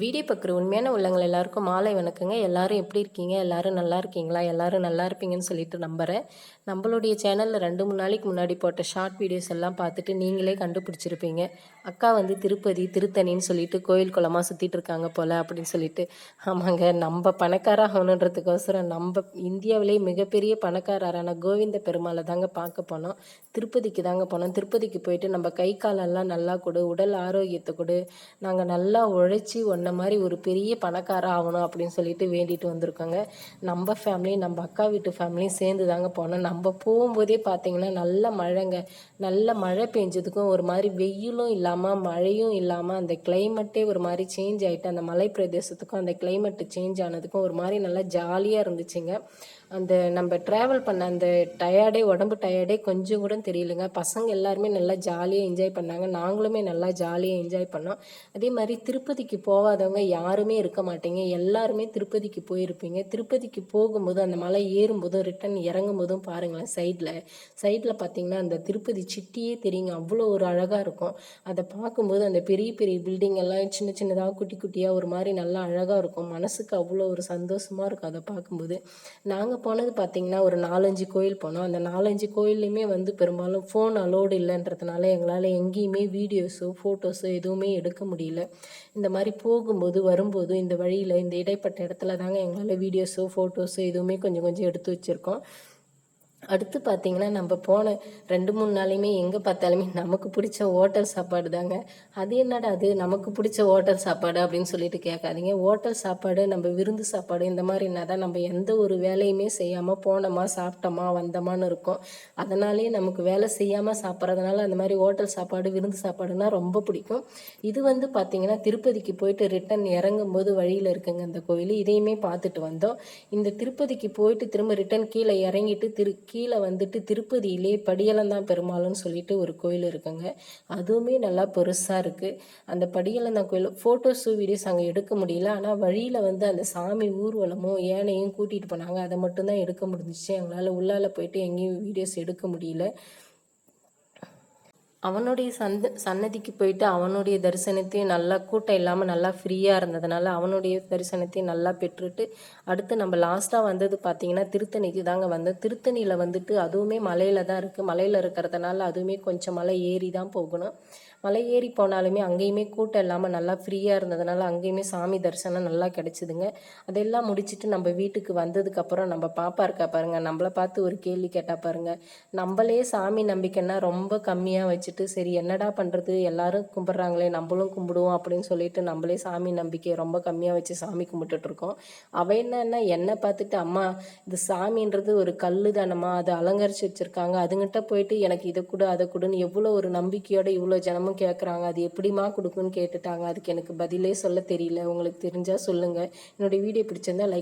Video பார்க்குற உண்மையான உள்ளவங்கள் எல்லாருக்கும் மாலை வணக்கங்க. எல்லாரும் எப்படி இருக்கீங்க? எல்லாரும் நல்லா இருக்கீங்களா? எல்லாரும் நல்லா இருப்பீங்கன்னு சொல்லிட்டு நம்புகிறேன் நம்மளுடைய சேனலில் ரெண்டு மூணு நாளைக்கு முன்னாடி போட்ட ஷார்ட் வீடியோஸ் எல்லாம் பார்த்துட்டு நீங்களே கண்டுபிடிச்சிருப்பீங்க. அக்கா வந்து திருப்பதி திருத்தணின்னு சொல்லிட்டு கோயில் குளமாக சுற்றிட்டு இருக்காங்க போல் அப்படின்னு சொல்லிட்டு. ஆமாங்க நம்ம பணக்காராகணுன்றதுக்கோசரம் நம்ம இந்தியாவிலே மிகப்பெரிய பணக்காரரான கோவிந்த பெருமாளை தாங்க பார்க்க போனோம். திருப்பதிக்கு தாங்க போனோம். திருப்பதிக்கு போயிட்டு நம்ம கை காலெல்லாம் நல்லா கொடு உடல் ஆரோக்கியத்தை கொடு. நாங்கள் நல்லா உழைச்சி ஒன்று சொன்ன மாதிரி ஒரு பெரிய பணக்காரர் ஆகணும் அப்படின்னு சொல்லிட்டு வேண்டிட்டு வந்திருக்கோங்க. நம்ம ஃபேமிலியும் நம்ம அக்கா வீட்டு ஃபேமிலியும் சேர்ந்து தாங்க போனோம் நம்ம போகும்போதே பார்த்தீங்கன்னா நல்ல மழைங்க. நல்ல மழை பெஞ்சதுக்கும் ஒரு மாதிரி வெயிலும் இல்லாமல் மழையும் இல்லாமல் அந்த கிளைமேட்டே ஒரு மாதிரி சேஞ்ச் ஆகிட்டு அந்த மலை பிரதேசத்துக்கும் அந்த கிளைமேட்டு சேஞ்ச் ஆனதுக்கும் ஒரு மாதிரி நல்லா ஜாலியாக இருந்துச்சுங்க. அந்த நம்ம ட்ராவல் பண்ண அந்த டயர்டே உடம்பு டயர்டே கொஞ்சம் கூட தெரியலங்க. பசங்க எல்லாருமே நல்லா ஜாலியாக என்ஜாய் பண்ணாங்க. நாங்களுமே நல்லா ஜாலியாக என்ஜாய் பண்ணோம். அதே மாதிரி திருப்பதிக்கு போக போகாதவங்க யாருமே இருக்க மாட்டீங்க. எல்லாருமே திருப்பதிக்கு போயிருப்பீங்க. திருப்பதிக்கு போகும்போது அந்த மலை ஏறும்போதும் ரிட்டன் இறங்கும் போதும் பாருங்களேன் சைடில் சைடில் பார்த்தீங்கன்னா அந்த திருப்பதி சிட்டியே தெரியுங்க. அவ்வளோ ஒரு அழகாக இருக்கும். அதை பார்க்கும்போது அந்த பெரிய பெரிய பில்டிங் எல்லாம் சின்ன சின்னதாக குட்டி குட்டியாக ஒரு மாதிரி நல்லா அழகாக இருக்கும். மனசுக்கு அவ்வளோ ஒரு சந்தோஷமாக இருக்கும் அதை பார்க்கும்போது. நாங்கள் போனது பார்த்திங்கன்னா ஒரு நாலஞ்சு கோயில் போனோம். அந்த நாலஞ்சு கோயில்லையுமே வந்து பெரும்பாலும் ஃபோன் அலோடு இல்லைன்றதுனால எங்களால் எங்கேயுமே வீடியோஸோ ஃபோட்டோஸோ எதுவுமே எடுக்க முடியல. இந்த மாதிரி போகும்போது வரும்போது இந்த வழியில் இந்த இடைப்பட்ட இடத்துல தாங்க எங்களால் வீடியோஸோ ஃபோட்டோஸோ எதுவுமே கொஞ்சம் கொஞ்சம் எடுத்து வச்சுருக்கோம். அடுத்து பார்த்தீங்கன்னா நம்ம போன ரெண்டு மூணு நாளையுமே எங்கே பார்த்தாலுமே நமக்கு பிடிச்ச ஹோட்டல் சாப்பாடு தாங்க. அது என்னடா அது? நமக்கு பிடிச்ச ஹோட்டல் சாப்பாடு அப்படின்னு சொல்லிட்டு கேட்காதீங்க. ஹோட்டல் சாப்பாடு நம்ம விருந்து சாப்பாடு இந்த மாதிரி என்ன தான் நம்ம எந்த ஒரு வேலையுமே செய்யாமல் போனோமா சாப்பிட்டோமா வந்தோமான்னு இருக்கும். அதனாலேயே நமக்கு வேலை செய்யாமல் சாப்பிட்றதுனால அந்த மாதிரி ஹோட்டல் சாப்பாடு விருந்து சாப்பாடுனா ரொம்ப பிடிக்கும். இது வந்து பார்த்திங்கன்னா திருப்பதிக்கு போயிட்டு ரிட்டன் இறங்கும்போது வழியில் இருக்குங்க. அந்த கோயில். இதையுமே பார்த்துட்டு வந்தோம். இந்த திருப்பதிக்கு போயிட்டு திரும்ப ரிட்டன் கீழே இறங்கிட்டு திரு கீழே வந்துட்டு திருப்பதியிலே படியலந்தான் பெருமாள்னு சொல்லிட்டு ஒரு கோயில் இருக்குங்க. அதுவுமே நல்லா பெருசாக இருக்குது அந்த படியலந்தான் கோயில். ஃபோட்டோஸும் வீடியோஸ் அங்கே எடுக்க முடியல. ஆனால் வழியில் வந்து அந்த சாமி ஊர்வலமும் ஏனையும் கூட்டிகிட்டு போனாங்க. அதை மட்டும்தான் எடுக்க முடிஞ்சிச்சு. எங்களால் உள்ளால் போயிட்டு எங்கேயும் வீடியோஸ் எடுக்க முடியல. அவனுடைய சந்த சன்னதிக்கு போயிட்டு அவனுடைய தரிசனத்தையும் நல்லா கூட்டம் இல்லாமல் நல்லா ஃப்ரீயாக இருந்ததுனால அவனுடைய தரிசனத்தையும் நல்லா பெற்றுட்டு அடுத்து நம்ம லாஸ்ட்டாக வந்தது பார்த்திங்கன்னா திருத்தணிக்கு தாங்க வந்தோம். திருத்தணியில் வந்துட்டு அதுவுமே மலையில் தான் இருக்குது மலையில் இருக்கிறதுனால அதுவுமே கொஞ்சம் மலை ஏறி தான் போகணும். மலை ஏறி போனாலுமே அங்கேயுமே கூட்டம் இல்லாமல் நல்லா ஃப்ரீயாக இருந்ததுனால அங்கேயுமே சாமி தரிசனம் நல்லா கிடச்சிதுங்க. அதெல்லாம் முடிச்சுட்டு நம்ம வீட்டுக்கு வந்ததுக்கப்புறம் நம்ம பாப்பா இருக்கா பாருங்கள் நம்மளை பார்த்து ஒரு கேள்வி கேட்டால் பாருங்கள் நம்மளே சாமி நம்பிக்கைன்னா ரொம்ப கம்மியாக வச்சுட்டு சரி என்னடா பண்ணுறது எல்லாரும் கும்பிட்றாங்களே நம்மளும் கும்பிடுவோம் அப்படின்னு சொல்லிட்டு நம்மளே சாமி நம்பிக்கையை ரொம்ப கம்மியாக வச்சு சாமி கும்பிட்டுட்ருக்கோம் அவள் என்னன்னா என்னை பார்த்துட்டு அம்மா இது சாமின்றது ஒரு கல் தானம்மா. அதை அலங்கரித்து வச்சுருக்காங்க. அதுங்கிட்ட போயிட்டு எனக்கு இதை கொடு அதை கொடுன்னு எவ்வளோ ஒரு நம்பிக்கையோட இவ்வளோ ஜனமும் பணமும் கேட்குறாங்க அது எப்படிமா கொடுக்குன்னு கேட்டுட்டாங்க. அதுக்கு எனக்கு பதிலே சொல்ல தெரியல. உங்களுக்கு தெரிஞ்சால் சொல்லுங்கள் என்னுடைய வீடியோ பிடிச்சிருந்தா லைக்